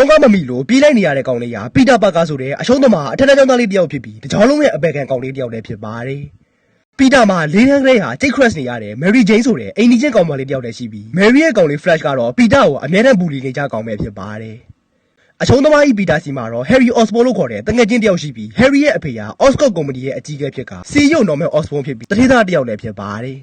ကြောင်းကားမမီလို့ပြေးလိုက်နေရတဲ့ကောင်လေးဟာပီတာပါကာဆိုတဲ့အရှုံးသမားအထက်ထက်ကျောင်းသားလေးတစ်ယောက်ဖြစ်ပြီးတကြောင်လုံးရဲ့အပယ်ခံကောင်လေးတစ်ယောက်လည်းဖြစ်ပါတယ်ပီတာမှာလေးတန်းကလေးဟာကြိတ်ခရက်နေရတဲ့မယ်ရီဂျိန်းဆိုတဲ့အိမ်နီးချင်းကောင်မလေးတစ်ယောက်လည်းရှိပြီးမယ်ရီရဲ့ကောင်လေး Flash ကတော့ပီတာကိုအမြဲတမ်းဘူလီနေကြကောင်ပဲဖြစ်ပါတယ်အရှုံးသမားကြီးပီတာစီမှာတော့ Harry Osborn လို့ခေါ်တဲ့တငယ်ချင်းတစ်ယောက်ရှိပြီး Harry ရဲ့အဖေဟာ Oscott ကုမ္ပဏီရဲ့အကြီးအကဲဖြစ်က CEO Norman Osborn ဖြစ်ပြီးတတိသားတစ်ယောက်လည်းဖြစ်ပါတယ်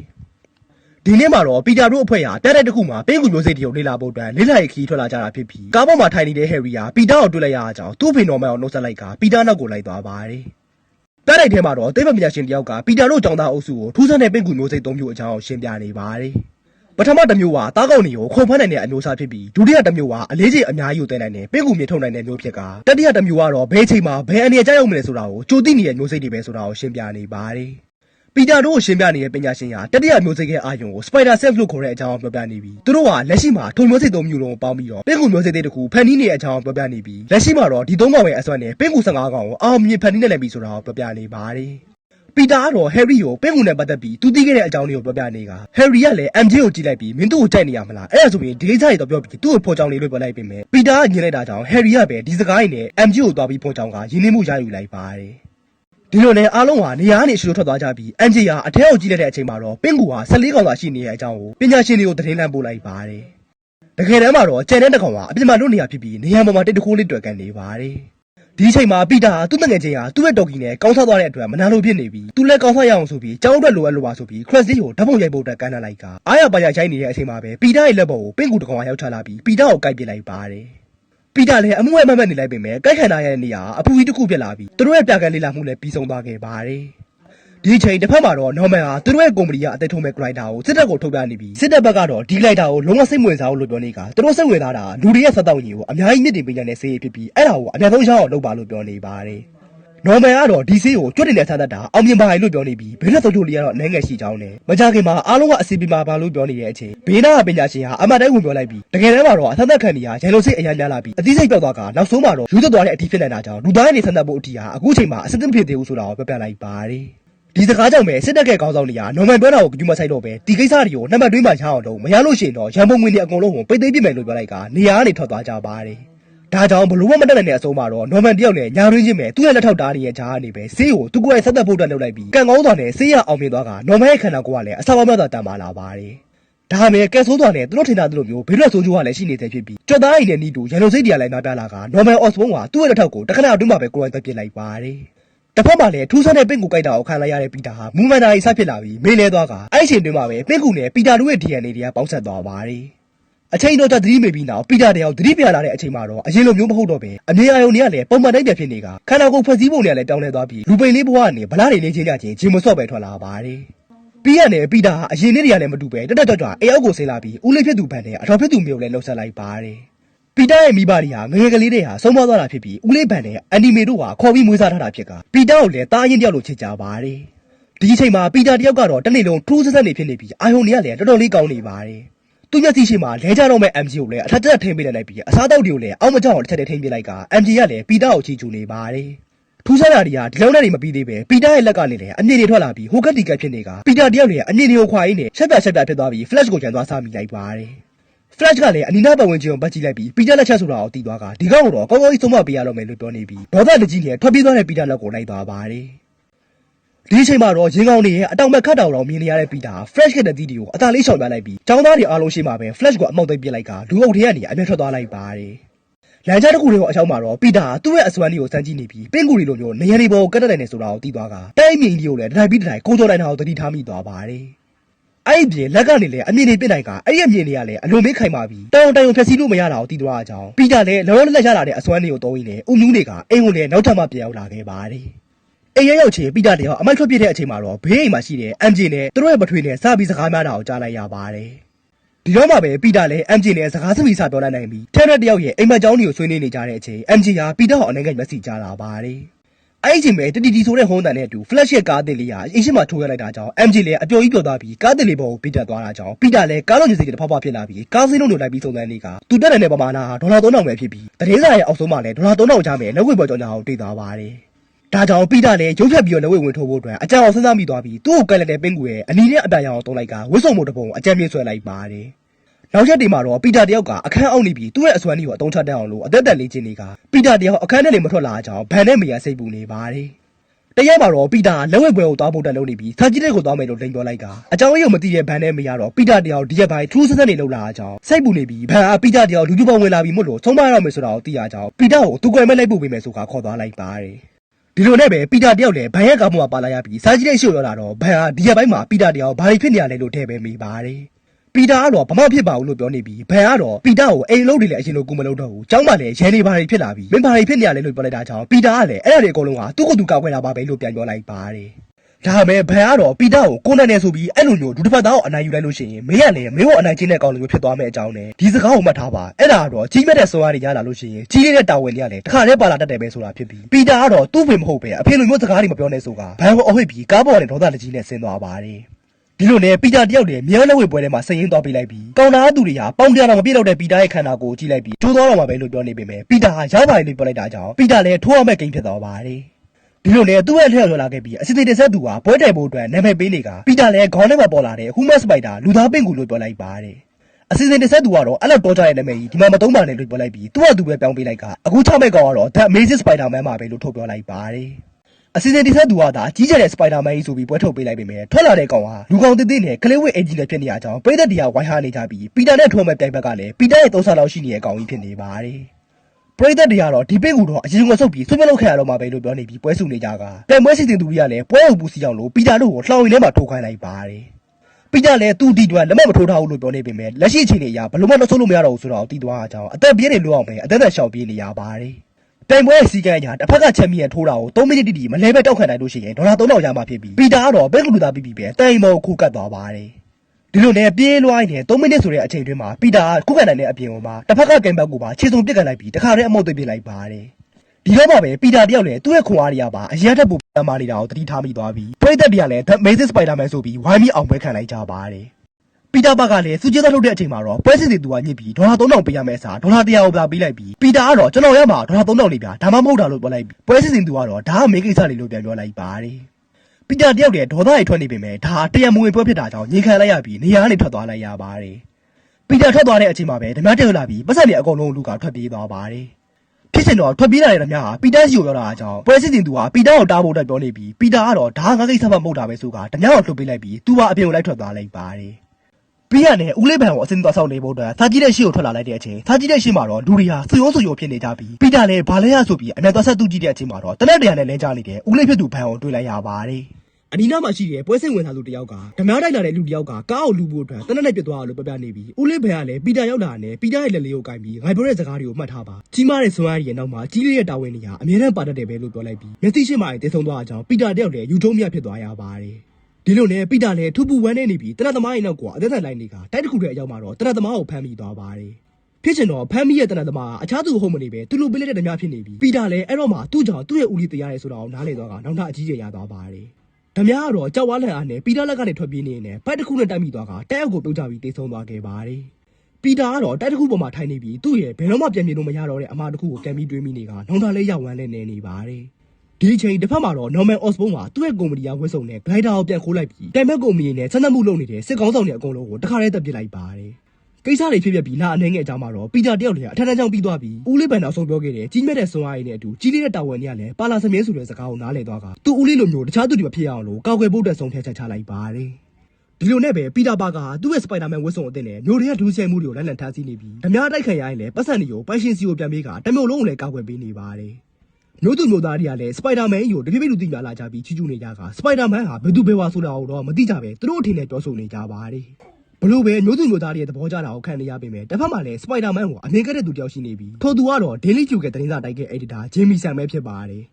ဒီနေ့မှာတော့ပီတာတို့အဖွဲ့ဟာတက်တဲ့တစ်ခုမှာပင်းကူမျိုးစိတ်တရုပ်လေ့လာဖို့အတွက်လေးလာရေးခီးထွက်လာကြတာဖြစ်ပြီးကားပေါ်မှာထိုင်နေတဲ့ Harry ဟာပီတာကိုတွေ့လိုက်ရအောင်သူ့ဖေနော်မန်ကိုနှုတ်ဆက်လိုက်ကပီတာနောက်ကိုလိုက်သွားပါတယ်။တက်တဲ့ထဲမှာတော့သိပ္ပံပညာရှင်တယောက်ကပီတာတို့ចောင်းသားအုပ်စုကိုထူးဆန်းတဲ့ပင်းကူမျိုးစိတ်သုံးမျိုးအကြောင်းရှင်းပြနေပါတယ်။ပထမတစ်မျိုးကတားကောက်နေကိုခုံဖမ်းနိုင်တဲ့အမျိုးအစားဖြစ်ပြီးဒုတိယတစ်မျိုးကအလေးချိန်အများကြီးကိုတည်နိုင်တဲ့ပင်းကူမြေထုတ်နိုင်တဲ့မျိုးဖြစ်ကတတိယတစ်မျိုးကတော့ဘယ်အချိန်မှာဘယ်အနေအကျရောက်မလဲဆိုတာကိုကြိုသိနေတဲ့မျိုးစိတ်တွေပဲဆိုတာကိုရှင်းပြနေပါတယ်။ ပီတာတို့ကိုရှင်းပြနေတဲ့ပညာရှင်ဟာတတိယမျိုးစိတ်ရဲ့အာယုံကို Spider Sense လို့ခေါ်တဲ့အကြောင်းကိုပြောပြနေပြီးသူတို့ကလက်ရှိမှာထုံမျိုးစိတ်သုံးမျိုးလုံးကိုပေါင်းပြီးတော့ပင့်ကူမျိုးစိတ်တွေတခုဖန်တီးနေတဲ့အကြောင်းကိုပြောပြနေပြီးလက်ရှိမှာတော့ဒီသုံးကောင်ရဲ့အစွမ်းနဲ့ပင့်ကူ15ကောင်ကိုအောင်မြင်ဖန်တီးနေတယ်ပြီဆိုတာကိုပြောပြနေပါတယ်ပီတာကတော့ Harry ကိုပင့်ကူနဲ့ပတ်သက်ပြီးသူသိခဲ့တဲ့အကြောင်းလေးကိုပြောပြနေက Harry ကလည်း MJ ကိုကြည့်လိုက်ပြီးမင်းတို့ကိုကြိုက်နေရမလားအဲ့ဒါဆိုရင်ဒီကိစ္စတွေတော့ပြောပြီးသူ့ကိုဖော်ကြောင်လေးလို့ပြောလိုက်ပြင်မယ်ပီတာကညင်လိုက်တာကြောင့် Harry ကပဲဒီစကားရင်းနဲ့ MJ ကိုသွားပြီးဖော်ကြောင်ကရင်းနှီးမှုရယူလိုက်ပါတယ် ဒီလိုနဲ့အားလုံးဟာနေရာကနေရှုလို့ထွက်သွားကြပြီးအန်ဂျီဟာအထဲကိုကြည့်လိုက်တဲ့အချိန်မှာတော့ပင့်ကူဟာ14កောင်သာရှိနေတဲ့အကြောင်းကိုပညာရှင်တွေကိုသတင်းလမ်းပို့လိုက်ပါတယ်။တကယ်တမ်းမှာတော့ကျန်တဲ့တစ်ကောင်ကအပြင်မှာလွတ်နေရဖြစ်ပြီးနေရာပေါ်မှာတိတ်တခိုးလေးတွေ့ကန်နေပါတယ်။ဒီအချိန်မှာပီတာဟာသူ့တငယ်ချင်းဟာသူ့ရဲ့တော်ကီနဲ့ကောင်းဆောက်သွားတဲ့အတွက်မနာလိုဖြစ်နေပြီးသူလည်းကောင်းဆောက်ရအောင်ဆိုပြီးကျောင်းအတွက်လိုအပ်လို့ပါဆိုပြီးခရက်စီကိုဓာတ်ပုံရိုက်ဖို့အတွက်ကမ်းလှမ်းလိုက်ကအားရပါရချိုင်းနေတဲ့အချိန်မှာပဲပီတာရဲ့လက်ပေါ်ကိုပင့်ကူတစ်ကောင်ကရောက်ချလာပြီးပီတာကိုကိုက်ပစ်လိုက်ပါတယ်။ ပီတာလည်းအမှုအမတ်မတ်နေလိုက်ပေမဲ့ကြိုက်ခံထားရတဲ့နေရာအပူကြီးတစ်ခုဖြစ်လာပြီးသူတို့ရဲ့ပြကန်းလေးလာမှုလည်းပြီးဆုံးသွားခဲ့ပါတယ်။ဒီအချိန်တစ်ဖက်မှာတော့ Norman ဟာသူတို့ရဲ့ကုမ္ပဏီကအသက်ထုံးမဲ့ glider ကိုစစ်တပ်ကိုထုတ်ပြနေပြီးစစ်တပ်ဘက်ကတော့ဒီ glider ကိုလုံးဝစိတ်ဝင်စားဖို့လို့ပြောနေကသူတို့စိတ်ဝင်စားတာလူတွေရဲ့စက်တောက်ကြီးကိုအများကြီးမြင့်တင်ပေးနိုင်တဲ့ဆေးရည်ဖြစ်ပြီးအဲ့ဒါကိုအများဆုံးရအောင်လုပ်ပါလို့ပြောနေပါတယ်။ Norman ကတော့ဒီဆေးကိုကြွတ်တင်တဲ့ဆသက်တာအောင်မြင်ပါလေလို့ပြောနေပြီးဘေးနဲ့သုံးချိုလေးကတော့နိုင်ငံရှိကြောင်းနဲ့မကြခင်မှာအားလုံးကအစီအပြေမှာပါလို့ပြောနေတဲ့အချိန်ဘေးနာကပညာရှင်ဟာအမတ်တိုင်းဝင်ပြောလိုက်ပြီးတကယ်တမ်းမှာတော့အသက်သက်ခံနေရရန်လိုစိတ်အရန်များလာပြီးအသိစိတ်ပြောက်သွားကနောက်ဆုံးမှာတော့ယူသက်သွားတဲ့အထီးဖြစ်နေတာကြောင့်လူသားတွေဆန္ဒဖို့အထီးဟာအခုချိန်မှာအစစ်အမဖြစ်သေးဘူးဆိုတာကိုပြောပြလိုက်ပါတယ်ဒီစကားကြောင့်ပဲစစ်တပ်ကခေါင်းဆောင်တွေကနော်မန်ပြောတာကိုကြည့်မဆိုင်တော့ပဲဒီကိစ္စတွေကိုနှစ်မှတ်တွင်းမှာရအောင်လုပ်မရလို့ရှိရင်တော့ရန်ပုံငွေတွေအကုန်လုံးကိုပိတ်သိမ်းပြမယ်လို့ပြောလိုက်ကနေရာကနေထွက်သွားကြပါတယ် ဒါကြောင့်ဘလို့မတက်နိုင်တဲ့အဆုံးမှာတော့နော်မန်တယောက်နဲ့ညာရင်းချင်းပဲသူ့ရဲ့လက်ထောက်တားနေတဲ့ဂျားကနေပဲဆေးကိုသူကိုယ်ရဲ့ဆက်သက်ဖို့အတွက်လုပ်လိုက်ပြီးကန်ကောင်းစွာနဲ့ဆေးရအောင်မြင်သွားကနော်မန်ရဲ့ခန္ဓာကိုယ်ကလည်းအစာပေါင်းများစွာတန်မာလာပါတယ်ဒါမဲ့ကဲဆိုးသွားတဲ့သူတို့ထင်တာသူတို့မျိုးဘေးထွက်ဆိုးကျိုးကလည်းရှိနေသေးဖြစ်ပြီးကြွက်သားအိမ်နဲ့နီးတူရန်လိုစိတ်တရားလည်းနားပြလာကနော်မန်အော့စဘုံကသူ့ရဲ့လက်ထောက်ကိုတခဏအတွင်းမှာပဲကိုယ်တိုင်တက်ပစ်လိုက်ပါတယ်တစ်ဖက်မှာလည်းထူးဆန်းတဲ့ပင့်ကူကြိုက်တာကိုခံလိုက်ရတဲ့ပီတာဟာမူမန်တာကြီးဆက်ဖြစ်လာပြီးမေးလဲသွားကအဲ့အချိန်တွင်းမှာပဲပင့်ကူနဲ့ပီတာတို့ရဲ့ DNA တွေကပေါင်းဆက်သွားပါတယ် အချိန်တော့တသတိမေ့ပြီးနောက်ပီတာတယောက်သတိပြလာတဲ့အချိန်မှာတော့အရင်လိုမျိုးမဟုတ်တော့ပဲအမြင်အာရုံတွေကလည်းပုံမှန်တိုင်းပြန်ဖြစ်နေကခန္ဓာကိုယ်ဖွဲ့စည်းပုံတွေကလည်းပြောင်းလဲသွားပြီးလူပိန်လေးဘဝကနေဗလာတွေနေချင်းကြချင်းဂျင်မဆော့ပဲထွက်လာပါတယ်ပြီးရနဲ့ပီတာဟာအရင်နေ့တွေကလည်းမတူပဲတက်တက်ကြွကြွအေးအောက်ကိုဆင်းလာပြီးဦးလေးဖြစ်သူဗန်နဲ့အတော်ဖြစ်သူမျိုးလည်းလှုပ်ဆက်လိုက်ပါတယ်ပီတာရဲ့မိဘတွေဟာငယ်ငယ်ကလေးတွေဟာဆုံးမသွားတာဖြစ်ပြီးဦးလေးဗန်နဲ့အန်နီမေတို့ဟာခေါ်ပြီးမွေးစားထားတာဖြစ်ကပီတာကိုလည်းတားရင်တယောက်လိုချစ်ကြပါတယ်ဒီအချိန်မှာပီတာတယောက်ကတော့တနေ့လုံးထူးဆန်းဆန်းနေဖြစ်နေပြီးအာယုန်တွေကလည်းတော်တော်လေးကောင်းနေပါတယ် သူမျက်စိရှိမှလဲကြတော့မဲ့ MG ကိုလည်းအထက်တက်ထိန်းပေးလိုက်ပြီးအစားတောက်တွေကိုလည်းအောက်မကြောက်အောင်တစ်ချက်တည်းထိန်းပေးလိုက်က MG ကလည်းပီတာကိုချီကျူနေပါတယ်ထူးဆန်းတာတွေကဒီလောက်နဲ့နေမပြီးသေးပဲပီတာရဲ့လက်ကနေလည်းအမြင့်တွေထွက်လာပြီးဟိုကက်တီကက်ဖြစ်နေကပီတာတယောက်လည်းအမြင့်တွေကိုခွာရင်းနဲ့ရှက်ပြရှက်ပြဖြစ်သွားပြီး flash ကိုကျန်သွားစားမိလိုက်ပါတယ် Flash ကလည်းအနီးနားပတ်ဝန်းကျင်ကိုပတ်ကြည့်လိုက်ပြီးပီတာလက်ချက်ဆိုတာကိုသိသွားကဒီကောင်ကတော့ကောင်းကောင်းကြီးဆုံးမပေးရတော့မယ်လို့ပြောနေပြီးဒေါသတကြီးနဲ့ထွက်ပြေးသွားတဲ့ပီတာလက်ကိုလိုက်သွားပါတယ် ဒီအချိန်မှာတော့ရင်ကောင်တွေရဲ့အတောင်မဲ့ခတ်တောင်တော်မြင်နေရတဲ့ပီတာ Flash ရဲ့တတိတွေကိုအသာလေးရှောင်ပြလိုက်ပြီးចောင်းသားတွေအားလုံးရှိမှပဲ Flash ကိုအမောက်သိပ်ပြစ်လိုက်ကလူအုပ်ထဲကနေအမျက်ထွက်သွားလိုက်ပါတယ်လမ်းကြားတစ်ခုတွေကိုအချောင်းမှာတော့ပီတာသူ့ရဲ့အစွမ်းလေးကိုစမ်းကြည့်နေပြီးပင့်ကူတွေလိုမျိုးနေရန်ဒီဘောကိုကတ်တက်နိုင်နေဆိုတာကိုသိသွားကတိုင်းမြင့်ကြီးကိုလည်းတတိုင်းပြီးတတိုင်းကိုကြော်နိုင်တာကိုသတိထားမိသွားပါတယ်အဲ့ဒီပြင်လက်ကနေလည်းအမြင်တွေပြစ်နိုင်ကအဲ့ဒီအမြင်တွေကလည်းအလွန်မေးခိုင်ပါပြီတောင်တိုင်ကိုဖျက်ဆီးလို့မရတာကိုသိသွားကြအောင်ပြီးကြလည်းလောလောလတ်လတ်ရလာတဲ့အစွမ်းတွေကိုသုံးရင်းနဲ့ဥမျိုးတွေကအိမ်ကိုလည်းနောက်ထပ်မှပြန်ရောက်လာခဲ့ပါတယ် အိမ်ရရောက်ချင်ပြီးကြတယောက်အမိုက်ထွက်ပြတဲ့အချိန်မှာတော့ဘေးအိမ်မှာရှိတဲ့ MJ နဲ့သူတို့ရဲ့ပထွေနဲ့စပြီးစကားများတာကိုကြားလိုက်ရပါတယ်ဒီတော့မှပဲပီတာလည်း MJ နဲ့စကားစပီစပြောလိုက်နိုင်ပြီးထဲရက်တယောက်ရဲ့အိမ်မက်ကြောင်းတွေကိုဆွေးနွေးနေကြတဲ့အချိန် MJ ဟာပီတာကိုအနေငယ်မျက်စိကြားလာပါတယ်အဲ့ဒီအချိန်ပဲတတီတီဆိုတဲ့ဟွန်းတန်နဲ့အတူ flash ရဲ့ကားအသစ်လေးဟာအင်းရှိမှထိုးရလိုက်တာကြောင့် MJ လည်းအပျော်ကြီးပျော်သွားပြီးကားအသစ်လေးပေါ်ကိုပြစ်တက်သွားတာကြောင့်ပီတာလည်းကားလုံးကျစိတ်တစ်ဖောက်ဖောက်ဖြစ်လာပြီးကားစင်းလုံးကိုလိုက်ပြီးစုံစမ်းနေကသူတက်တဲ့ပမာဏဟာဒေါ်လာ3000ပဲဖြစ်ပြီးတရေစာရဲ့အောက်ဆုံးမှာလည်းဒေါ်လာ3000ချမယ်လက်ဝဲပေါ်ကြောင်းကြောင်းတွေ့သွားပါတယ် ဒါကြောင့်ပီတာလည်းရုပ်ဖြတ်ပြီးတော့လက်ဝဲဝင်ထိုးဖို့အတွက်အကြံအောင်စဉ်းစားမိသွားပြီးသူ့ကိုကိုက်လိုက်တဲ့ပင်းကူရဲ့အနီးနဲ့အပြာရောင်ကိုတုံးလိုက်ကဝှစ်စုံမို့တပုံအကြံပြင်းဆွဲလိုက်ပါတယ်နောက်ရက်တွေမှာတော့ပီတာတယောက်ကအခန်းအောက်နေပြီးသူ့ရဲ့အစွမ်းလေးကိုအသုံးချတတ်အောင်လို့အသက်သက်လေးချင်းတွေကပီတာတယောက်အခန်းထဲနေမထွက်လာကြအောင်ဗန်နဲ့မေယာစိတ်ပူနေပါတယ်တရက်မှာတော့ပီတာလက်ဝဲပွဲကိုသွားဖို့တက်လို့နေပြီးစာကြည့်တဲ့ကိုသွားမယ်လို့လိန်ပြောလိုက်တာအကြောင်းအရာမသိတဲ့ဗန်နဲ့မေယာတော့ပီတာတယောက်ဒီရက်ပိုင်းထူးဆန်းဆန်းနေလောက်လာကြအောင်စိတ်ပူနေပြီးဗန်အားပီတာတယောက်လူလူပေါင်းဝင်လာပြီးမို့လို့ဆုံးမရတော့မယ်ဆိုတာကိုသိရကြအောင်ပီတာကိုသူ့ကွယ်မဲ့လိုက်ပို့ပေးမယ်ဆိုကခေါ်သွားလိုက်ပါတယ် ဒီလိုနဲ့ပဲပီတာတယောက်လည်းဘန်ရဲ့ကားပေါ်မှာပါလာရပြီးစားကြီးတဲ့ရှို့ရောက်လာတော့ဘန်ဟာဒီရက်ပိုင်းမှာပီတာတယောက်ဘာတွေဖြစ်နေရလဲလို့ထည့်ပဲမိပါတယ်ပီတာကတော့ဘာမှဖြစ်ပါဘူးလို့ပြောနေပြီးဘန်ကတော့ပီတာကိုအိမ်လုံးတွေလည်းအရင်လိုကူမလုပ်တော့ဘူးကျောင်းမှာလည်းရန်နေဘာတွေဖြစ်လာပြီးမင်းဘာတွေဖြစ်နေရလဲလို့ပြောလိုက်တာကြောင့်ပီတာကလည်းအဲ့ဒါတွေအကုန်လုံးကသူ့ကိုယ်သူကောက်ခွဲတာပါပဲလို့ပြန်ပြောလိုက်ပါတယ် ဒါပေမဲ့ဘန်ကတော့ပီတာကိုကိုယ်နဲ့နေဆိုပြီးအဲ့လိုမျိုးဒုတစ်ဖက်သားကိုအနိုင်ယူလိုက်လို့ရှိရင်မင်းကလည်းမင်းကိုအနိုင်ကျင်းတဲ့ကောင်လိုမျိုးဖြစ်သွားမယ့်အကြောင်းနဲ့ဒီစကားကိုမှတ်ထားပါအဲ့ဒါကတော့ကြီးမြတ်တဲ့စွမ်းအားတွေရလာလို့ရှိရင်ကြီးလေးတဲ့တာဝန်တွေကလည်းတစ်ခါတည်းပါလာတတ်တယ်ပဲဆိုတာဖြစ်ပြီးပီတာကတော့သူ့ဖေမဟုတ်ပဲအဖေလိုမျိုးစကားတွေမပြောနဲ့ဆိုကဘန်ကိုအဝိတ်ပြီးကားပေါ်ကနေဒေါသတကြီးနဲ့ဆင်းသွားပါတယ်ဒီလိုနဲ့ပီတာတယောက်တည်းမြေလက်ဝဲပွဲထဲမှာဆင်းရင်းသွားပေးလိုက်ပြီးကောင်တာသူတွေဟာပေါင်တရားတော့မပြည့်တော့တဲ့ပီတာရဲ့ခန္ဓာကိုယ်ကိုကြည့်လိုက်ပြီးကျိုးသွားတော့မှာပဲလို့ပြောနေပေမဲ့ပီတာဟာရောက်ပါလေလို့ပြောလိုက်တာကြောင့်ပီတာလည်းထိုးရမဲ့ဂိမ်းဖြစ်သွားပါတယ် ဒီလိုနဲ့သူ့ရဲ့လှည့်ထွက်လာခဲ့ပြီးအစစ်သေးတစ်ဆက်သူဟာပွဲတိုင်ဖို့အတွက်နာမည်ပေးနေကပီတာလည်းခေါင်းထဲမှာပေါ်လာတဲ့ဟူမတ်စပိုက်တာလူသားပင့်ကူလို့ပြောလိုက်ပါတယ်အစီအစဉ်တစ်ဆက်သူကတော့အဲ့လောက်တော့ကြရဲ့နာမည်ကြီးဒီမှာမသုံးပါနဲ့လို့ပြောလိုက်ပြီးသူ့ဟာသူပဲပြောင်းပေးလိုက်ကအခုချမဲ့ကောင်ကတော့ The Amazing Spider-Man မှာပဲလို့ထုတ်ပြောလိုက်ပါတယ်အစီအစဉ်တစ်ဆက်သူကသာကြီးကျယ်တဲ့ Spider-Man ကြီးဆိုပြီးပွဲထုတ်ပေးလိုက်ပေမဲ့ထွက်လာတဲ့ကောင်ဟာလူကောင်တစ်သိနဲ့ကလေးဝိတ်အင်ဂျင်နဲ့ဖြစ်နေရကြောင်းပိသက်တရားဝိုင်းဟာနေကြပြီးပီတာနဲ့ထုံးမဲ့ပြိုင်ဘက်ကလည်းပီတာရဲ့သုံးဆလောက်ရှိနေတဲ့ကောင်ကြီးဖြစ်နေပါတယ် ပရိသတ်တွေကတော့ဒီပိတ်ကူတော့အရင်ကဆုပ်ပြီးဆွေးမလုပ်ခဲ့ရတော့မှာပဲလို့ပြောနေပြီးပွဲစုနေကြကပြိုင်ပွဲစီစဉ်သူတွေကလည်းပွဲအုပ်ပူစီအောင်လို့ပီတာတို့ကိုလှောင်ရည်ထဲမှာထိုးခိုင်းလိုက်ပါတယ်ပြီးကြလဲသူ့ဒီတွက်လက်မမထိုးထားဘူးလို့ပြောနေပေမဲ့လက်ရှိအချိန်တွေအရဘလို့မှမဆုံးလို့မရတော့ဘူးဆိုတော့တည်သွားတာကြောင့်အသက်ပြင်းနေလို့အောင်ပဲအသက်သက်ရှောင်ပြေးနေရပါတယ်။တိုင်ပွဲရဲ့စီကံညာတစ်ဖက်ကချန်ပီယံထိုးတာကို3မိနစ်တိတိမလဲပဲတောက်ခံနိုင်လို့ရှိရင်ဒေါ်လာ3000ရမှာဖြစ်ပြီးပီတာကတော့ဘက်ကူလူသားပြီးပြီးပဲတိုင်မောခုကတ်သွားပါတယ်။ ဒီလိုနဲ့ပြေးလွှိုင်းနေ3မိနစ်ဆိုတဲ့အချိန်တွင်းမှာပီတာကခုခံနိုင်တဲ့အပြင်မှာတစ်ဖက်ကကင်ဘက်ကိုပါခြေစုံပစ်ကန်လိုက်ပြီးတခါတည်းအမောက်သွေးပစ်လိုက်ပါတယ်။ဒီတော့မှပဲပီတာတယောက်လည်းသူ့ရဲ့ခွန်အားတွေကပါအရင်တက်ပူပမာနေတာကိုတတိထားမိသွားပြီးပရိသတ်တွေကလည်း The Amazing Spider-Man ဆိုပြီးဝိုင်းပြီးအောင်ပွဲခံလိုက်ကြပါတယ်ပီတာဘကလည်းစုကျဲသားလုပ်တဲ့အချိန်မှာတော့ပွဲစစ်စီသူကညစ်ပြီးဒေါ်လာ3000ပေးရမယ့်အစားဒေါ်လာ100ကိုပြပေးလိုက်ပြီးပီတာကတော့ကျွန်တော်ရမှာဒေါ်လာ3000လေးပြဒါမှမဟုတ်တာလို့ပြောလိုက်ပြီးပွဲစစ်စီသူကတော့ဒါကမင်းကိစ္စလေးလို့ပြန်ပြောလိုက်ပါတယ် ပီတာတယောက်တည်းဒေါသတွေထွက်နေပေမဲ့ဒါတရားမဝင်ပွဲဖြစ်တာကြောင့်ညင်ခံလိုက်ရပြီးနေရာကနေထွက်သွားလိုက်ရပါတယ်ပီတာထွက်သွားတဲ့အချိန်မှာပဲဓမြတက်လာပြီးပတ်စံတွေအကုန်လုံးလူကထွက်ပြေးသွားပါတယ်ဖြစ်စင်တော့ထွက်ပြေးလာတဲ့ဓမြဟာပီတာစီကိုရောက်လာတာကြောင့်ပွဲစစ်တင်သူဟာပီတာကိုတားဖို့အတွက်ပြောနေပြီးပီတာကတော့ဒါငါကိစ္စမှမဟုတ်တာပဲဆိုကဓမြကိုလှုပ်ပေးလိုက်ပြီးသူဟာအပြင်ကိုလိုက်ထွက်သွားလိုက်ပါတယ် ပြီးရနဲ့ဦးလေးပံကိုအစင်းသွားဆောင်နေဖို့အတွက်သာကြီးတဲ့ရှေ့ကိုထွက်လာလိုက်တဲ့အချိန်သာကြီးတဲ့ရှေ့မှာတော့လူတွေဟာစုရုံးစုရုံးဖြစ်နေကြပြီးပီတာလည်းဘာလဲရဆိုပြီးအမျက်သွားဆက်သူကြည့်တဲ့အချိန်မှာတော့တနက်တရနဲ့လဲကြနေတဲ့ဦးလေးဖြစ်သူဘန်ကိုတွေ့လိုက်ရပါတယ်အနီးနားမှာရှိတဲ့ပွဲစဉ်ဝင်လာသူတယောက်ကဓမြတိုက်လာတဲ့လူတယောက်ကကားကိုလူဖို့အတွက်တနက်နဲ့ပြတ်သွားလို့ပြပြနေပြီးဦးလေးဘန်ကလည်းပီတာရောက်လာတဲ့ပီတာရဲ့လက်လေးကိုကင်ပြီးငါပြောတဲ့စကားတွေကိုမှတ်ထားပါကြီးမားတဲ့ဆွမ်းအားရဲ့နောက်မှာကြီးလေးရဲ့တာဝန်တွေဟာအမြဲတမ်းပါတတ်တယ်ပဲလို့ပြောလိုက်ပြီးမျက်စိရှိမှရင်တည်ဆုံသွားအောင်ပီတာတယောက်လည်းယူထုံးမြတ်ဖြစ်သွားရပါတယ် ဒီလိုနဲ့ပီတာလည်းထူပူဝမ်းနေနေပြီးတနတ်သမားရဲ့နောက်ကအသက်သက်လိုက်နေကတိုက်တစ်ခုတည်းအရောက်မှာတော့တနတ်သမားကိုဖမ်းမိသွားပါတယ်ဖြစ်ချင်တော့ဖမ်းမိရဲ့တနတ်သမားကအခြားသူဟုတ်မနေပဲသူလိုပေးလိုက်တဲ့ဓမြဖြစ်နေပြီးပီတာလည်းအဲ့တော့မှသူ့ကြောင့်သူ့ရဲ့ဦးလေးတရားရဲဆိုတာကိုနားလေတော့ကနောက်ထပ်အကြီးကျယ်ရသွားပါတယ်ဓမြကတော့ကြောက်ဝါလန်အားနဲ့ပီတာလက်ကနေထွက်ပြေးနေနေဘက်တစ်ခုနဲ့တိုက်မိသွားကတိုက်အောက်ကိုပြုတ်ကြပြီးတိတ်ဆုံးသွားခဲ့ပါတယ်ပီတာကတော့တိုက်တစ်ခုပေါ်မှာထိုင်နေပြီးသူ့ရဲ့ဘယ်တော့မှပြန်ပြေလို့မရတော့တဲ့အမားတစ်ခုကိုကန်ပြီးတွေးမိနေကနောင်တလေးရောက်ဝမ်းလဲနေနေပါတယ် ဒီအချိန်တစ်ဖက်မှာတော့ Norman Osborn ကသူ့ရဲ့ကုမ္ပဏီကဝတ်စုံနဲ့ glider ကိုပြန်ခိုးလိုက်ပြီးတိုင်ဘက်ကုမ္ပဏီနဲ့ဆက်နပ်မှုလုပ်နေတဲ့စစ်ကောင်းဆောင်တွေအကုန်လုံးကိုတခါတည်းတပ်ပစ်လိုက်ပါတယ်။ကိစ္စတွေဖြစ်ပြပြီးလာအနေငယ်အကြောင်းမှာတော့ပီတာတယောက်တည်းကအထက်တန်းကျောင်းပြီးသွားပြီးဦးလေးပန်နောက်ဆုံးပြောခဲ့တဲ့ကြီးမြတ်တဲ့စွမ်းအားရည်နဲ့အတူကြီးလေးတဲ့တာဝန်တွေကလည်းပါလာစမြဲဆိုတဲ့စကားကိုနားလည်သွားကသူ့ဦးလေးလိုမျိုးတခြားသူတွေမဖြစ်အောင်လို့ကောက်ွယ်ဖို့အတွက်ဆုံးဖြတ်ချက်ချလိုက်ပါတယ်။ဒီလိုနဲ့ပဲပီတာပါကသူ့ရဲ့စပိုင်ဒါမန်ဝတ်စုံအသစ်နဲ့မျိုးတွေကဒူးဆဲမှုတွေကိုလိုက်လံထမ်းဆီးနေပြီးဓမြတိုက်ခံရရင်လည်းပတ်စံတွေကိုပိုင်ရှင်စီကိုပြန်ပေးကတမျိုးလုံးကိုလည်းကောက်ွယ်ပေးနေပါတယ် မျိုးသူမျိုးသားတွေကလည်းစပိုင်ဒါမန်ကြီးကိုတပြည့်ပြည့်လူသိများလာကြပြီးချီးကျူးနေကြကစပိုင်ဒါမန်ဟာဘယ်သူဘယ်ဝါဆိုတာကိုတော့မသိကြပဲသူတို့အထင်နဲ့ပြောဆိုနေကြပါတယ်ဘလို့ပဲမျိုးသူမျိုးသားတွေရဲ့သဘောကျတာကိုခံနေရပေမဲ့တစ်ဖက်မှာလည်းစပိုင်ဒါမန်ကိုအမြင်ကတဲ့သူတယောက်ရှိနေပြီးထို့သူကတော့ Daily Q ကသတင်းစာတိုက်ခဲ့အက်ဒီတာဂျေမီဆန်ပဲဖြစ်ပါတယ်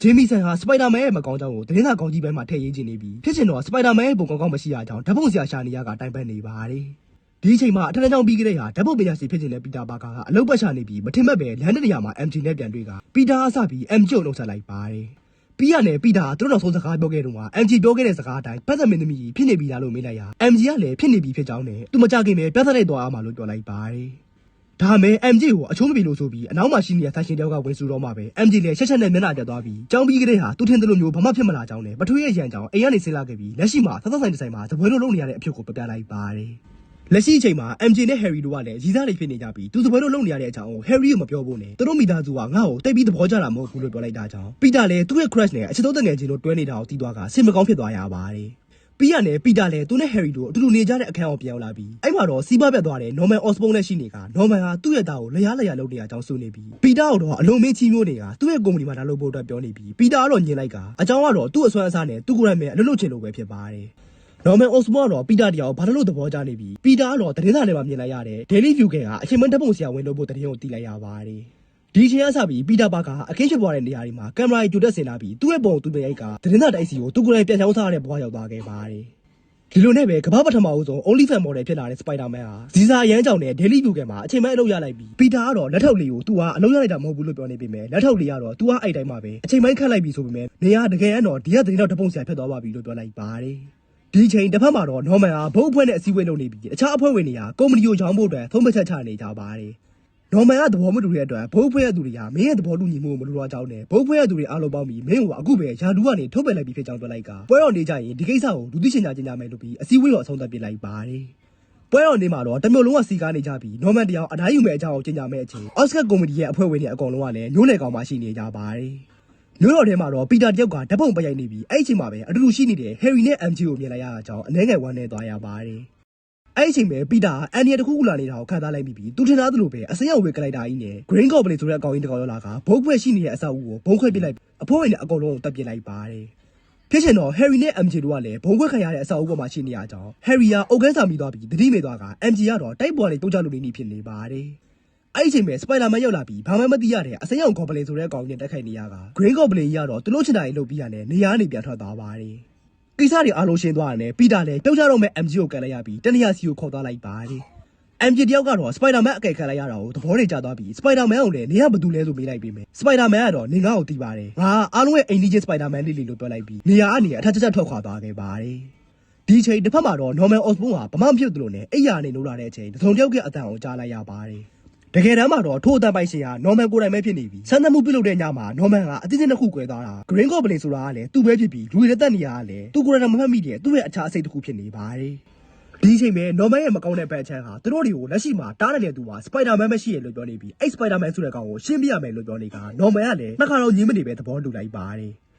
ဂျေမီဆန်ဟာစပိုင်ဒါမန်ရဲ့မကောင်းကြောင်းကိုသတင်းစာကောင်းကြီးပိုင်းမှာထည့်ရေးချင်နေပြီးဖြစ်ချင်တော့စပိုင်ဒါမန်ရဲ့ပုံကောင်းကောင်းမရှိရကြောင်းဓာတ်ပုံဆရာရှာနေရကတိုင်ပတ်နေပါတယ်။ ဒီအချိန်မှာအထက်တန်းကျောင်းပြီးကလေးဟာဓာတ်ပုံပညာရှင်ဖြစ်ချင်တဲ့ပီတာပါကာကအလုပ်ပတ်ရှာနေပြီးမထင်မှတ်ပဲလမ်းတစ်နေရာမှာ MG နဲ့ပြန်တွေ့ကပီတာအစပြီး MG ကိုနှုတ်ဆက်လိုက်ပါတယ်။ပြီးရနဲ့ပီတာကသူတို့နောက်ဆုံးစကားပြောခဲ့တော့က MG ပြောခဲ့တဲ့စကားအတိုင်းပတ်သက်မင်းသမီးကြီးဖြစ်နေပြီလားလို့မေးလိုက်ရ MG ကလည်းဖြစ်နေပြီဖြစ်ကြောင်းနဲ့သူမကြခင်ပဲပြဿနာတွေသွားအောင်မလို့ပြောလိုက်ပါတယ်။ဒါမဲ့ MJ ကိုအချိုးမပြေလို့ဆိုပြီးအနောက်မှာရှိနေတဲ့ဆိုင်ရှင်တယောက်ကဝင်စုတော့မှပဲ MJ လည်းရှက်ရှက်နဲ့မျက်နှာပြတ်သွားပြီးကြောင်းပြီးကလေးဟာသူထင်တယ်လို့မျိုးဘာမှဖြစ်မလာကြောင်းနဲ့ပထွေးရဲ့ရန်ကြောင်အိမ်ကနေဆင်းလာခဲ့ပြီးလက်ရှိမှာသတ်သတ်ဆိုင်တစ်ဆိုင်မှာသပွဲလိုလုပ်နေရတဲ့အဖြစ်ကိုပြပြလိုက်ပါတယ် လက်ရှိအချိန်မှာ MJ နဲ့ Harry တို့ကလည်းရီစားတွေဖြစ်နေကြပြီးသူစပွဲတို့လုံနေရတဲ့အကြောင်းကို Harry ကိုမပြောဖို့နဲ့သူတို့မိသားစုကငါ့ကိုတိတ်ပြီးသဘောကျတာမဟုတ်ဘူးလို့ပြောလိုက်တာကြောင့်ပီတာလည်းသူ့ရဲ့ crush နဲ့အချစ်သုံးတငယ်ချင်းတို့တွဲနေတာကိုသိသွားကစင်မကောင်းဖြစ်သွားရပါတယ်ပြီးရနဲ့ပီတာလည်းသူနဲ့ Harry တို့အတူတူနေကြတဲ့အခန်းကိုပြန်ရောက်လာပြီးအဲ့မှာတော့စီးပွားပြတ်သွားတဲ့ Norman Osborn နဲ့ရှိနေက Norman ဟာသူ့ရဲ့သားကိုလျားလျားလုပ်နေရကြောင်းဆိုနေပြီးပီတာကတော့အလုံးမင်းချီးမျိုးနေတာသူ့ရဲ့ကုမ္ပဏီမှာလာလုပ်ဖို့အတွက်ပြောနေပြီးပီတာကတော့ညင်လိုက်ကအကြောင်းကတော့သူ့အစွမ်းအစားနဲ့သူ့ကိုယ်တိုင်ပဲအလုပ်လုပ်ချင်လို့ပဲဖြစ်ပါတယ် နော်မန်အော့စမောတော့ပီတာတရားကိုဘာလို့လို့သဘောကျနေပြီပီတာကတော့သတင်းစာထဲမှာမြင်လိုက်ရတယ် Daily View ကအချိန်မှန်ဓာတ်ပုံဆရာဝင်လို့ဖို့သတင်းကိုတီးလိုက်ရပါတယ်ဒီအချိန်အစပြီးပီတာပါကအခင်းဖြစ်သွားတဲ့နေရာတွေမှာကင်မရာကြီးကြိုတက်ဆင်လာပြီးသူ့ရဲ့ပုံကိုသူ့ပြရိုက်ကသတင်းစာတိုက်စီကိုသူကိုယ်တိုင်ပြန်ချောင်းထားတဲ့ဘဝရောက်သွားခဲ့ပါတယ်ဒီလိုနဲ့ပဲကမ္ဘာပထမအဆုံး OnlyFans model ဖြစ်လာတဲ့ Spider-Man ဟာဇီစာရမ်းကြောင်နဲ့ Daily View ကမှာအချိန်မှန်အလုပ်ရလိုက်ပြီးပီတာကတော့လက်ထောက်လေးကိုသူကအလုပ်ရလိုက်တာမဟုတ်ဘူးလို့ပြောနေပေမဲ့လက်ထောက်လေးကတော့သူကအဲ့တိုင်းမှာပဲအချိန်မှန်ခတ်လိုက်ပြီးဆိုပေမဲ့နေရာတကယ်ကတော့ဒီကသတင်းတော့တပုံဆရာဖြစ်သွားပါပြီလို့ပြောလိုက်ပါတယ် ဒီချိန်တစ်ဖက်မှာတော့နော်မန်ဟာဘုတ်အဖွဲ့နဲ့အစည်းအဝေးလုပ်နေပြီးအခြားအဖွဲ့ဝင်တွေကကုမ္ပဏီကိုရောင်းဖို့အတွက်သုံးမချက်ချနေကြပါတယ်။နော်မန်ကသဘောမတူတဲ့အတွက်ဘုတ်အဖွဲ့ရဲ့သူတွေကမင်းရဲ့သဘောတူညီမှုကိုမလိုတော့ကြောင်းနဲ့ဘုတ်အဖွဲ့ရဲ့သူတွေအားလုံးပေါင်းပြီးမင်းကိုအခုပဲယာဒူးကနေထုတ်ပယ်လိုက်ပြီးဖြစ်ကြောင်းပြောလိုက်ကပွဲတော်နေကြရင်ဒီကိစ္စကိုလူသိရှင်ကြားကျင်းကြမယ်လို့ပြီးအစည်းအဝေးတော်အဆုံးသတ်ပြလိုက်ပါတယ်။ပွဲတော်နေမှာတော့တမျိုးလုံးကစီကားနေကြပြီးနော်မန်တရားအနားယူမဲ့အကြောင်းကိုကျင်းကြမဲ့အချိန်အော့စကတ်ကုမ္ပဏီရဲ့အဖွဲ့ဝင်တွေအကုန်လုံးကလည်းညိုးလေကောင်မှရှိနေကြပါတယ်။ မြို့တော်ထဲမှာတော့ပီတာတယောက်ကဓာတ်ပုံပရိုက်နေပြီးအဲ့ဒီအချိန်မှာပဲအတူတူရှိနေတဲ့ Harry နဲ့ MJ ကိုမြင်လိုက်ရတာကြောင့်အနှဲငယ်ဝမ်းနေသွားရပါတယ်။အဲ့ဒီအချိန်ပဲပီတာအန်နီယတစ်ခုခုလာနေတာကိုခံစားလိုက်ပြီးသူထင်သားသလိုပဲအစင်းရောက်ဝေကလိုက်တာကြီးနဲ့ Green Goblin ဆိုတဲ့အကောင်ကြီးတစ်ကောင်ရောက်လာကဘုံခွဲရှိနေတဲ့အဆောက်အဦကိုဘုံခွဲပစ်လိုက်အဖိုးဝင်နဲ့အကောင်လုံးကိုတပ်ပစ်လိုက်ပါတယ်။ဖြစ်ချင်တော့ Harry နဲ့ MJ တို့ကလည်းဘုံခွဲခံရတဲ့အဆောက်အဦပေါ်မှာရှိနေရကြောင်း Harry ကအုတ်ကန်းစာမိသွားပြီးတတိမေသွားက MJ ကတော့တိုက်ပေါ်ကနေတုံးချလို့နေနေဖြစ်နေပါတယ်။ အဲ့ဒီအချိန်ပဲစပိုင်ဒါမန်ရောက်လာပြီးဘာမှမသိရတဲ့အစိမ်းရောင်ဂေါဘလင်ဆိုတဲ့အကောင်ကြီးနဲ့တက်ခိုက်နေရကဂရင်းဂေါဘလင်ကြီးကတော့သူတို့ချင်တာကြီးလုပ်ပြီးရတယ်နေရာကနေပြန်ထွက်သွားပါတယ်။ကိစ္စတွေအားလုံးရှင်းသွားတယ်ပီတာလည်းပြုတ်ချတော့မဲ့ MG ကိုကန်လိုက်ရပြီးတနည်းစီကိုခေါ်သွားလိုက်ပါတယ်။ MG တယောက်ကတော့စပိုင်ဒါမန်အကယ်ခံလိုက်ရတာကိုသဘောတွေကျသွားပြီးစပိုင်ဒါမန်ကိုလည်းနေရဘာတူလဲဆိုမေးလိုက်ပြီးမယ်စပိုင်ဒါမန်ကတော့နေငါ့ကိုတီးပါတယ်ငါအားလုံးရဲ့အိမ်ကြီးချင်းစပိုင်ဒါမန်လေးလေးလို့ပြောလိုက်ပြီးနေရာကနေအထက်ချက်ချက်ထွက်ခွာသွားခဲ့ပါတယ်။ဒီအချိန်တစ်ဖက်မှာတော့ Norman Osborn ဟာဗမာမဖြစ်သလိုနဲ့အိယာနဲ့နိုးလာတဲ့အချိန်သုံးတယောက်ရဲ့အတန်ကိုကြားလိုက်ရပါတယ်။ တကယ်တမ်းမှာတော့ထို့အတန်ပိုင်ရှင်ဟာ Norman ကိုယ်တိုင်ပဲဖြစ်နေပြီ။ဆန်းသမှုပြုလုပ်တဲ့ညမှာ Norman ကအတင်းတင်းတစ်ခုကွဲသွားတာ။ Green Goblin ဆိုတာကလည်းသူ့ပဲဖြစ်ပြီးလူတွေနဲ့တက်နေရတာလည်းသူကိုယ်တိုင်မမှတ်မိတဲ့သူ့ရဲ့အခြားအစိတ်တစ်ခုဖြစ်နေပါတယ်။ဒီအချိန်ပဲ Norman ရဲ့မကောင်းတဲ့ဘက်အချမ်းဟာသူတို့တွေကိုလက်ရှိမှာတားနေတဲ့သူဟာ Spider-Man ပဲရှိရလို့ပြောနေပြီးအဲ့ Spider-Man ဆိုတဲ့ကောင်ကိုရှင်းပြရမယ်လို့ပြောနေက Norman ကလည်းနှစ်ခါတော့ညင်းမနေပဲသဘောတူလိုက်ပါတယ်။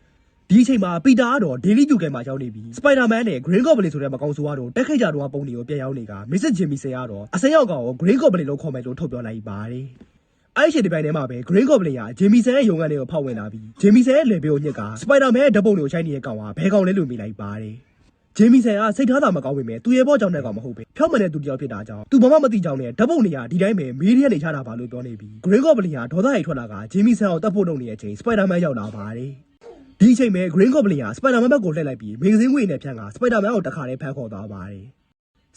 ဒီအချိန်မှာပီတာကတော့ Daily View ကမှာရောက်နေပြီး Spider-Man နဲ့ Green Goblin ဆိုတဲ့မကောင်ဆိုကတော့တက်ခိတ်ကြတော့ပုံတွေကိုပြန်ရောက်နေက Mrs. Jimmy ဆရာကတော့အစင်းရောက်ကောင်ကို Green Goblin လို့ခေါ်မယ်လို့ထုတ်ပြောလိုက်ပါတယ်။အဲ့ဒီအချိန်ဒီပိုင်းထဲမှာပဲ Green Goblin က Jimmy ဆန်ရဲ့ရုံကန်တွေကိုဖောက်ဝင်လာပြီး Jimmy ဆန်ရဲ့လေဘေးကိုညစ်က Spider-Man ရဲ့ဓာတ်ပုံတွေကိုရှိုင်းနေတဲ့ကောင်ကဘဲကောင်လဲလို့မိလိုက်ပါတယ်။ဂျေမီဆန်ကစိတ်ထားတာမကောင်းပေမဲ့သူရဲ့ဘောကြောင့်တဲ့ကောင်မဟုတ်ပဲဖြောက်မှန်တဲ့သူတစ်ယောက်ဖြစ်တာကြောင့်သူဘာမှမသိကြောင်းနဲ့ဓာတ်ပုံတွေကဒီတိုင်းပဲမီးရီးကနေချတာပါလို့ပြောနေပြီးဂရင်းကော့ဘလင်ကဒေါသရိုက်ထွက်လာကဂျေမီဆန်ကိုတတ်ဖို့လုပ်နေတဲ့အချိန်စပိုင်ဒါမန်ရောက်လာပါတယ် ဒီအချိန်ပဲဂရင်းကော့ဘလင်ကစပိုင်ဒါမန်ဘက်ကိုလှည့်လိုက်ပြီးမဂဇင်းငွေနဲ့ဖြန်းကစပိုင်ဒါမန်ကိုတခါတည်းဖမ်းခေါ်သွားပါတယ်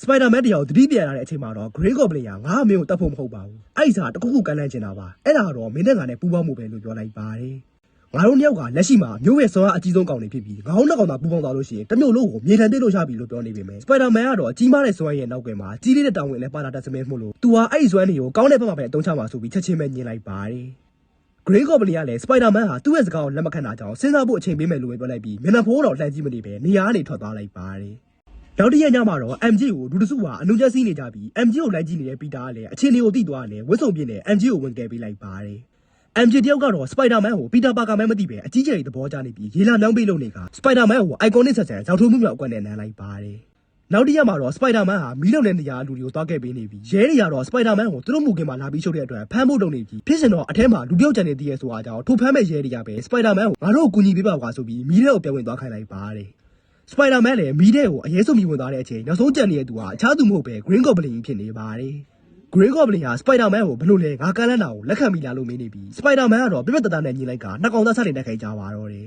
စပိုင်ဒါမန်တယောက်သတိပြန်လာတဲ့အချိန်မှာတော့ဂရင်းကော့ဘလင်ကငါအမင်းကိုတတ်ဖို့မဟုတ်ပါဘူးအဲ့ဒီစားတခုခုကန်လန့်ချင်တာပါအဲ့ဒါတော့မင်းနဲ့ငါနဲ့ပူးပေါင်းမှုပဲလို့ပြောလိုက်ပါတယ်ငါတို့နှစ်ယောက်ကလက်ရှိမှာမျိုးရဲ့စောရအကြီးဆုံးကောင်တွေဖြစ်ပြီးငါတို့နှစ်ကောင်သာပူပေါင်းသွားလို့ရှိရင်တစ်မျိုးလုံးကိုမြေထန်တိလို့ရပြီလို့ပြောနေပေမဲ့စပိုင်ဒါမန်ကတော့ကြီးမားတဲ့စွမ်းရဲ့နောက်ကွယ်မှာကြီးလေးတဲ့တောင်ဝင်လဲပါလာတတ်စမဲမှုလို့သူဟာအဲ့ဒီစွမ်းတွေကိုကောင်းတဲ့ဘက်မှာပဲအသုံးချမှာဆိုပြီးချက်ချင်းပဲညင်လိုက်ပါတယ် Grey Goblin ကလည်း Spider-Man ဟာသူ့ရဲ့စကားကိုလက်မခံတာကြောင့်စဉ်းစားဖို့အချိန်ပေးမယ်လို့ပဲပြောလိုက်ပြီးမျက်နှာဖိုးတော့လှန်ကြည့်မနေပဲနေရာကနေထွက်သွားလိုက်ပါတယ်နောက်တစ်ရက်ညမှာတော့ MJ ကိုလူတစုဟာအနုချက်စီးနေကြပြီး MJ ကိုလိုက်ကြည့်နေတဲ့ပီတာကလည်းအခြေအနေကိုသိသွားတယ်ဝစ်စုံပြင်းနဲ့ MJ ကိုဝင်ကယ်ပေးလိုက်ပါတယ် MJ တယောက်ကတော့ Spider-Man ကိုပီတာပါကာမဲမသိပဲအကြီးကျယ်သဘောကျနေပြီးရေလာမြောင်းပေးလို့နေက Spider-Man ကို iconic ဆက်ဆန်ရောက်ထုံးမှုမြောက်အကွက်နဲ့နမ်းလိုက်ပါတယ် နောက်တစ်ရက်မှာတော့ Spider-Man ဟာမီးလုံတဲ့နေရာလူတွေကိုတောက်ခဲ့ပေးနေပြီးရဲတွေကတော့ Spider-Man ကိုသူတို့မူကင်မှာလာပြီးရှုပ်တဲ့အတွက်ဖမ်းဖို့လုပ်နေပြီးဖြစ်စင်တော့အထက်မှာလူပြောက်ကြံနေသေးရဲ့ဆိုအားကြောင့်ထိုဖမ်းမဲ့ရဲတွေကပဲ Spider-Man ကိုငါတို့ကိုကူညီပေးပါကွာဆိုပြီးမီးထဲကိုပြန်ဝင်သွားခိုင်းလိုက်ပါတယ် Spider-Man လည်းမီးထဲကိုအရေးဆုံးမီဝင်သွားတဲ့အချိန်နောက်ဆုံးကြံနေတဲ့သူဟာအခြားသူမဟုတ်ပဲ Green Goblin ကြီးဖြစ်နေပါတယ် Green Goblin ဟာ Spider-Man ကိုဘယ်လိုလဲငါကမ်းလန်းတာကိုလက်ခံမိလားလို့မေးနေပြီး Spider-Man ကတော့ပြပြတတနဲ့ညီလိုက်ကနှစ်ကောင်သားစားနေတိုက်ခိုက်ကြပါတော့တယ်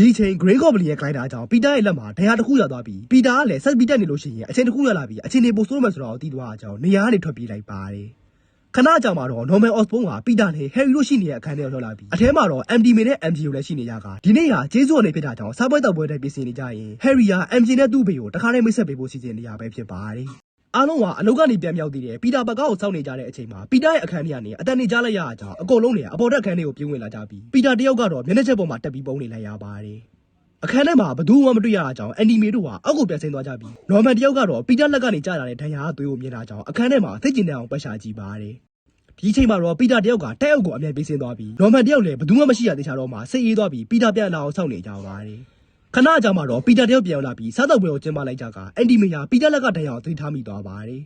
ဒီအချိန် Green Goblin ရဲ့ glider ကြောင့်ပီတာရဲ့လက်မှာဒဏ်ရာတစ်ခုရသွားပြီးပီတာကလည်းဆက်ပြီးတက်နေလို့ရှိရင်အချိန်တစ်ခုရလာပြီးအချိန်တွေပိုဆိုးမယ်ဆိုတော့သိသွားအကြောင်းနေရာကနေထွက်ပြေးလိုက်ပါတယ်ခဏကြာမှာတော့ Norman Osborn ကပီတာနဲ့ Harry တို့ရှိနေတဲ့အခန်းထဲကိုရောက်လာပြီးအထဲမှာတော့ MD မေနဲ့ MJ ကိုလည်းရှိနေကြကဒီနေ့ဟာကျေးဇူးအနေဖြစ်တာကြောင့်စားပွဲတောက်ပွဲတွေပြင်ဆင်နေကြရင် Harry က MJ နဲ့သူ့ဘေကိုတခါတည်းမိတ်ဆက်ပေးဖို့စီစဉ်နေရပဲဖြစ်ပါတယ် အားလုံးကအလုပ်ကနေပြန်မြောက်သေးတယ်ပီတာဘက်ကိုစောင့်နေကြတဲ့အချိန်မှာပီတာရဲ့အခန်းထဲကနေအတန်နေကြလိုက်ရအကြောင်းအကုန်လုံးတွေအပေါ်တက်အခန်းထဲကိုပြေးဝင်လာကြပြီးပီတာတယောက်ကတော့မျက်နှာချက်ပေါ်မှာတက်ပြီးပုံနေလိုက်ရပါတယ်အခန်းထဲမှာဘယ်သူမှမတွေ့ရတာကြောင့်အန်နီမေတို့ဟာအောက်ကိုပြန်ဆင်းသွားကြပြီးနော်မန်တယောက်ကတော့ပီတာလက်ကနေကြာလာတဲ့ဒဏ်ရာအသွေးကိုမြင်တာကြောင့်အခန်းထဲမှာသိကျင်တဲ့အောင်ပတ်ရှာကြည့်ပါတယ်ဒီချိန်မှာတော့ပီတာတယောက်ကတက်အောက်ကိုအမြန်ပြေးဆင်းသွားပြီးနော်မန်တယောက်လည်းဘယ်သူမှမရှိရသေးချာတော့မှစိတ်အေးသွားပြီးပီတာပြန်လာအောင်စောင့်နေကြပါတယ် ခဏအကြာမှာတော့ပီတာတယောက်ပြန်လာပြီးစားတော့ပွဲကိုကျင်းပလိုက်ကြကအန်ဒီမေယာပီတာလက်ကဒဏ်ရာကိုသိထားမိသွားပါတယ်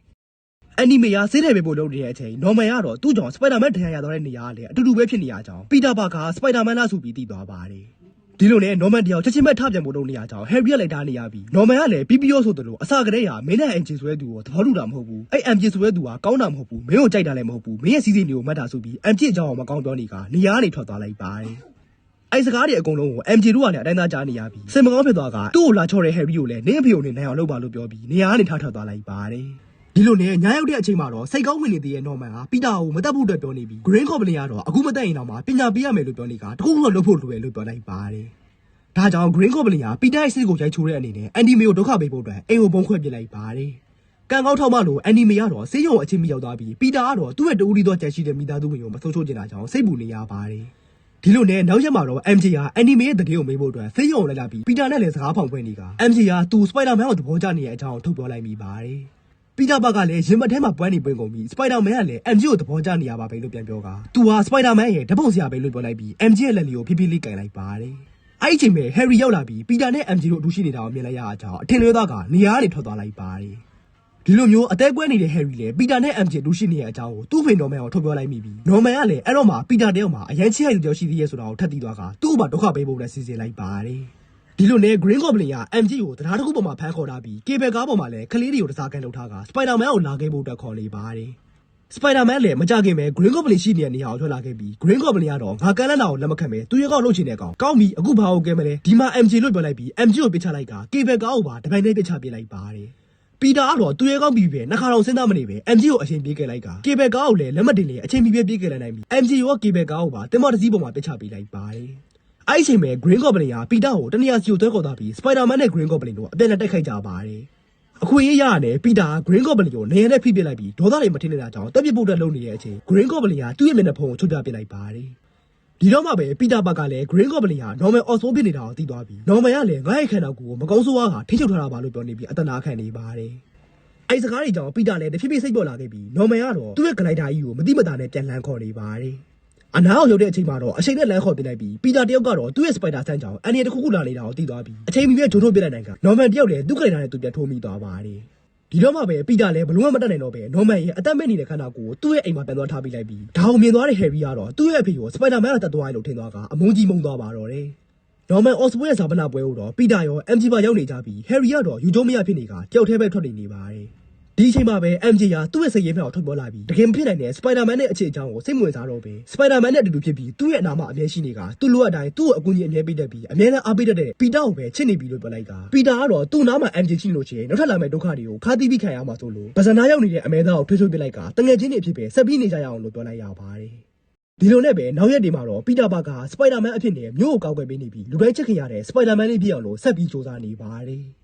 အန်ဒီမေယာဆေးတယ်ပဲပို့လုပ်နေတဲ့အချိန်နော်မန်ကတော့သူ့ကြောင့်စပိုက်ဒါမန်ဒဏ်ရာရသွားတဲ့နေရာကလည်းအတူတူပဲဖြစ်နေရကြောင်းပီတာဘာကစပိုက်ဒါမန်လားဆိုပြီးသိသွားပါတယ်ဒီလိုနဲ့နော်မန်တယောက်ချက်ချင်းပဲထပြန်ဖို့လုပ်နေရကြောင်းဟယ်ရီကလည်းတားနေရပြီနော်မန်ကလည်း PPO ဆိုသလိုအစကတည်းကမင်းနဲ့အင်ဂျင်ဆိုတဲ့သူကိုသဘောတူတာမဟုတ်ဘူးအဲ့ MJ ဆိုတဲ့သူကကောင်းတာမဟုတ်ဘူးမင်းကိုကြိုက်တာလည်းမဟုတ်ဘူးမင်းရဲ့စီစဉ်တွေကိုမှတ်တာဆိုပြီး MJ အကြောင်းကိုမကောင်းပြောနေကနေရာကနေထွက်သွားလိုက်ပါတယ် အဲ့စကားတွေအကုန်လုံးကို MJ တို့ကလည်းအတိုင်းသားကြားနေရပြီစင်မကောင်းဖြစ်သွားကသူ့ကိုလာချော်တဲ့ဟယ်ရီကိုလည်းနင်းအဖေကိုနေနိုင်အောင်လုပ်ပါလို့ပြောပြီးနေရာကနေထထွက်သွားလိုက်ပါတယ်ဒီလိုနဲ့ညာရောက်တဲ့အချိန်မှာတော့စိတ်ကောင်းဝင်နေသေးတဲ့နော်မန်ကပီတာကိုမတက်ဖို့အတွက်ပြောနေပြီး Green Goblin ကတော့အခုမတက်ရင်တော့မှပညာပေးရမယ်လို့ပြောနေကတခုခုတော့လုပ်ဖို့လိုတယ်လို့ပြောလိုက်ပါတယ်ဒါကြောင့် Green Goblin ကပီတာရဲ့စစ်ကိုရိုက်ချိုးတဲ့အနေနဲ့အန်ဒီမေကိုဒုက္ခပေးဖို့အတွက်အိမ်ကိုပုံခွဲပစ်လိုက်ပါတယ်။ကံကောင်းထောက်မလို့အန်ဒီမေကတော့ဆေးရုံအချင်းမီရောက်သွားပြီးပီတာကတော့သူ့ရဲ့တူဦးလီတော့ကြံရှိတဲ့မိသားစုဝင်ကိုမဆိုးချိုးကျင်တာကြောင့်စိတ်ပူနေရပါတယ်။ ဒီလိုနဲ့နောက်ရက်မှာတော့ MJ ကအန်ဒီမေရဲ့တတိကိုမေးဖို့အတွက်ဆေးရုံကိုလိုက်လာပြီးပီတာနဲ့လည်းစကားဖောင်ဖွင့်နေက MJ ကသူစပိုက်ဒါမန်ကိုသဘောကျနေတဲ့အကြောင်းထုတ်ပြောလိုက်မိပါတယ်။ပီတာဘတ်ကလည်းရင်မထဲမှာပွဲနေပွင့်ကုန်ပြီးစပိုက်ဒါမန်ကလည်း MJ ကိုသဘောကျနေရပါပဲလို့ပြန်ပြောကသူဟာစပိုက်ဒါမန်ရဲ့ဓပုံစရာပဲလို့ပြောလိုက်ပြီး MJ ရဲ့လက်လီကိုဖိဖိလေးကင်လိုက်ပါတယ်အဲ့ဒီအချိန်မှာဟယ်ရီရောက်လာပြီးပီတာနဲ့ MJ တို့အတူရှိနေတာကိုမြင်လိုက်ရတဲ့အကြောင်းအထင်လွဲသွားကနေရာကနေထွက်သွားလိုက်ပါတယ် ဒီလိုမျိုးအသေးကွဲနေတဲ့ဟယ်ရီလည်းပီတာနဲ့ MJ တို့ရှိနေတဲ့အကြောင်းကိုသူ့ဖိနော်မန်ကိုထုတ်ပြောလိုက်မိပြီးနော်မန်ကလည်းအဲ့တော့မှပီတာတယောက်မှာအရန်ချစ်ရတဲ့တယောက်ရှိသေးရဲ့ဆိုတာကိုထပ်သိသွားကသူ့ဥပဒုက္ခပေးဖို့လည်းစီစဉ်လိုက်ပါတယ်ဒီလိုနဲ့ Green Goblin က MG ကိုတရားတစ်ခုပေါ်မှာဖမ်းခေါ်ထားပြီး Cable ကားပေါ်မှာလည်းကလေးတွေကိုတစားကန်လုပ်ထားက Spider-Man ကိုလာခဲ့ဖို့အတွက်ခေါ်နေပါတယ်။ Spider-Man လည်းမကြခင်ပဲ Green Goblin ရှိနေတဲ့နေရာကိုထွက်လာခဲ့ပြီး Green Goblin ကတော့ငါကန်လန့်တာကိုလက်မခံပဲသူရဲ့ကောက်လှုပ်ချင်တဲ့ကောင်ကောင်းပြီအခုဘာကိုကဲမလဲဒီမှာ MG လို့ပြောလိုက်ပြီး MG ကိုပစ်ချလိုက်က Cable ကားကိုပါတပိုင်းနဲ့ပစ်ချပြလိုက်ပါတယ်။ ပီတာကတော့သူရဲ့ကောင်းပြီပဲနှခါတော်စဉ်းစားမနေပဲ MG ကိုအချိန်ပြေးခဲ့လိုက်က Cable ကားကိုလည်းလက်မတင်လေအချိန်ပြေးပြေးခဲ့လိုက်နိုင်ပြီ MG ရော Cable ကားကိုပါတင်မတစ်စီးပေါ်မှာပစ်ချပေးလိုက်ပါတယ်။အဲ့ဒီအချိန်မှာ Green Goblin ကပီတာကိုတနေရာစီကိုတွဲခေါ်သွားပြီး Spider-Man နဲ့ Green Goblin တို့အပြန်အလှန်တိုက်ခိုက်ကြပါတယ်။အခွင့်အရေးရရတယ်ပီတာက Green Goblin ကိုနေရာနဲ့ဖိပစ်လိုက်ပြီးဒေါသတွေမထင်နေတာကြောင့်တက်ပစ်ဖို့အတွက်လုပ်နေတဲ့အချိန် Green Goblin ကသူ့ရဲ့မျက်နှာဖုံးကိုချုပ်ပြပစ်လိုက်ပါတယ်။ ဒီတော့မှပဲပီတာဘတ်ကလည်း Green Goblin ဟာ normal osmo ဖြစ်နေတာကိုသိသွားပြီး normal ကလည်းငါ့ရဲ့ခန္ဓာကိုယ်ကိုမကောင်းဆိုးဝါးကထိချုပ်ထားတာပါလို့ပြောနေပြီးအတနာခံနေပါတယ်။အဲ့ဒီစကားတွေကြောင့်ပီတာလည်းတဖြည်းဖြည်းစိတ်ပေါ်လာခဲ့ပြီး normal ကတော့သူ့ရဲ့ glider ကြီးကိုမတိမတာနဲ့ပြန်လှန်ခေါ်နေပါတယ်။အနားကိုရောက်တဲ့အချိန်မှာတော့အချိန်နဲ့လမ်းခေါ်ပြလိုက်ပြီးပီတာတယောက်ကတော့သူ့ရဲ့စပိုက်တာဆန်းကြောင်အန်ရီတစ်ခုခုလာနေတာကိုသိသွားပြီးအချိန်မီပဲဂျိုးထိုးပြလိုက်နိုင်ကနော်မန်တယောက်လည်းသူ့ကလေးနဲ့သူပြန်ထိုးမိသွားပါတယ် ဒီတော့မှပဲပီတာလည်းဘလုံးဝမတက်နိုင်တော့ပဲနော်မန်ရဲ့အသက်မဲ့နေတဲ့ခန္ဓာကိုယ်ကိုသူ့ရဲ့အိမ်မှာပြန်သွားထားပြလိုက်ပြီးဒါကိုမြင်သွားတဲ့ဟယ်ရီကတော့သူ့ရဲ့အဖေကိုစပိုက်တာမန်ကတတ်သွားရလို့ထင်သွားကအမုန်းကြီးမုန်းသွားပါတော့တယ်နော်မန်အော့စပွေးရဲ့ဇာပနာပွဲကိုတော့ပီတာရော MG ပါရောက်နေကြပြီးဟယ်ရီကတော့ယူကျုံးမရဖြစ်နေကတယောက်တည်းပဲထွက်နေနေပါတယ် ဒီအချိန်မှာပဲ MJ ကသူ့ရဲ့စိတ်ရင်းမြောက်ထုတ်ပြောလာပြီးတကယ်မဖြစ်နိုင်တဲ့ Spider-Man နဲ့အခြေအကြောင်းကိုစိတ်မဝင်စားတော့ပဲ Spider-Man နဲ့အတူတူဖြစ်ပြီးသူ့ရဲ့အနာမှာအမြဲရှိနေကသူ့လိုအပ်တိုင်းသူ့ကိုအကူအညီအမြဲပေးတတ်ပြီးအမြဲတမ်းအားပေးတတ်တဲ့ပီတာကိုပဲချစ်နေပြီလို့ပြောလိုက်ကပီတာကတော့သူ့နားမှာ MJ ရှိလို့ရှိရင်နောက်ထပ်လာမယ့်ဒုက္ခတွေကိုခါတီးပြီးခံရမှာဆိုလို့ပဇာနာရောက်နေတဲ့အမဲသားကိုထွေးထွေးပြလိုက်ကတငယ်ချင်းတွေအဖြစ်ပဲဆက်ပြီးနေကြရအောင်လို့ပြောလိုက်ရပါတယ်ဒီလိုနဲ့ပဲနောက်ရက်တွေမှာတော့ပီတာဘာကစပိုက်ဒါမန်အဖြစ်နဲ့မြို့ကိုကောက်ွယ်ပေးနေပြီးလူတိုင်းချစ်ခင်ရတဲ့စပိုက်ဒါမန်လေးဖြစ်အောင်လို့ဆက်ပြီးစူးစမ်းနေပါတယ်